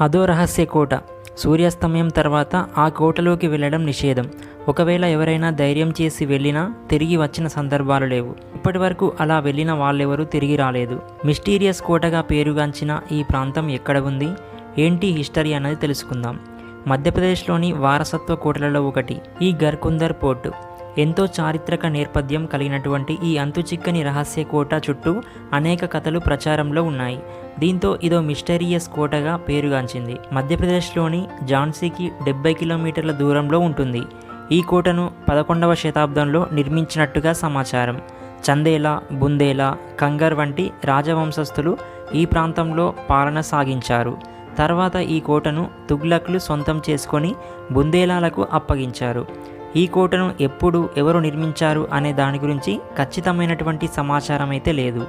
అదో రహస్య కోట. సూర్యాస్తమయం తర్వాత ఆ కోటలోకి వెళ్ళడం నిషేధం. ఒకవేళ ఎవరైనా ధైర్యం చేసి వెళ్ళినా తిరిగి వచ్చిన సందర్భాలు లేవు. ఇప్పటి వరకు అలా వెళ్ళిన వాళ్ళెవరూ తిరిగి రాలేదు. మిస్టీరియస్ కోటగా పేరుగాంచిన ఈ ప్రాంతం ఎక్కడ ఉంది? ఏంటి హిస్టరీ అన్నది తెలుసుకుందాం. మధ్యప్రదేశ్లోని వారసత్వ కోటలలో ఒకటి ఈ గర్కుందర్ పోర్టు. ఎంతో చారిత్రక నేపథ్యం కలిగినటువంటి ఈ అంతుచిక్కని రహస్య కోట చుట్టూ అనేక కథలు ప్రచారంలో ఉన్నాయి. దీంతో ఇదో మిస్టరీయస్ కోటగా పేరుగాంచింది. మధ్యప్రదేశ్లోని ఝాన్సీకి డెబ్బై కిలోమీటర్ల దూరంలో ఉంటుంది. ఈ కోటను పదకొండవ శతాబ్దంలో నిర్మించినట్టుగా సమాచారం. చందేలా బుందేలా కంగర్ వంటి రాజవంశస్థులు ఈ ప్రాంతంలో పాలన సాగించారు. తర్వాత ఈ కోటను తుగ్లక్లు సొంతం చేసుకొని బుందేలాలకు అప్పగించారు. ఈ కోటను ఎప్పుడు ఎవరు నిర్మించారు అనే దాని గురించి ఖచ్చితమైనటువంటి సమాచారం అయితే లేదు.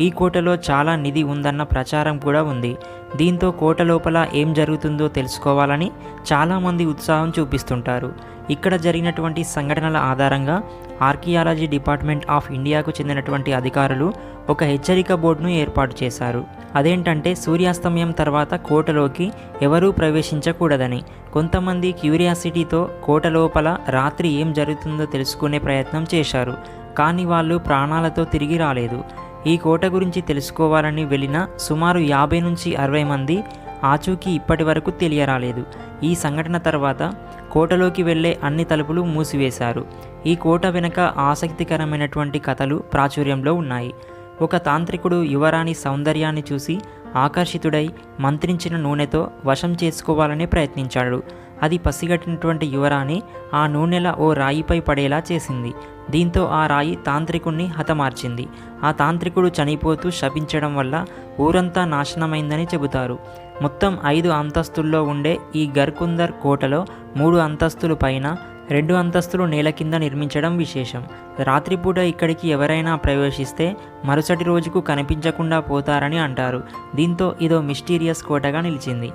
ఈ కోటలో చాలా నిధి ఉందన్న ప్రచారం కూడా ఉంది. దీంతో కోట లోపల ఏం జరుగుతుందో తెలుసుకోవాలని చాలామంది ఉత్సాహం చూపిస్తుంటారు. ఇక్కడ జరిగినటువంటి సంఘటనల ఆధారంగా ఆర్కియాలజీ డిపార్ట్మెంట్ ఆఫ్ ఇండియాకు చెందినటువంటి అధికారులు ఒక హెచ్చరిక బోర్డును ఏర్పాటు చేశారు. అదేంటంటే సూర్యాస్తమయం తర్వాత కోటలోకి ఎవరూ ప్రవేశించకూడదని. కొంతమంది క్యూరియాసిటీతో కోట లోపల రాత్రి ఏం జరుగుతుందో తెలుసుకునే ప్రయత్నం చేశారు. కానీ వాళ్ళు ప్రాణాలతో తిరిగి రాలేదు. ఈ కోట గురించి తెలుసుకోవాలని వెళ్ళిన సుమారు యాభై నుంచి అరవై మంది ఆచూకీ ఇప్పటి వరకు తెలియరాలేదు. ఈ సంఘటన తర్వాత కోటలోకి వెళ్ళే అన్ని తలుపులు మూసివేశారు. ఈ కోట వెనుక ఆసక్తికరమైనటువంటి కథలు ప్రాచుర్యంలో ఉన్నాయి. ఒక తాంత్రికుడు యువరాణి సౌందర్యాన్ని చూసి ఆకర్షితుడై మంత్రించిన నూనెతో వశం చేసుకోవాలని ప్రయత్నించాడు. అది పసిగట్టినటువంటి యువరాణి ఆ నూనెల ఓ రాయిపై పడేలా చేసింది. దీంతో ఆ రాయి తాంత్రికుణ్ణి హతమార్చింది. ఆ తాంత్రికుడు చనిపోతూ శపించడం వల్ల ఊరంతా నాశనమైందని చెబుతారు. మొత్తం ఐదు అంతస్తుల్లో ఉండే ఈ గర్కుందర్ కోటలో మూడు అంతస్తులు పైన రెండు అంతస్తులు నేల కింద నిర్మించడం విశేషం. రాత్రిపూట ఇక్కడికి ఎవరైనా ప్రవేశిస్తే మరుసటి రోజుకు కనిపించకుండా పోతారని అంటారు. దీంతో ఇదో మిస్టీరియస్ కోటగా నిలిచింది.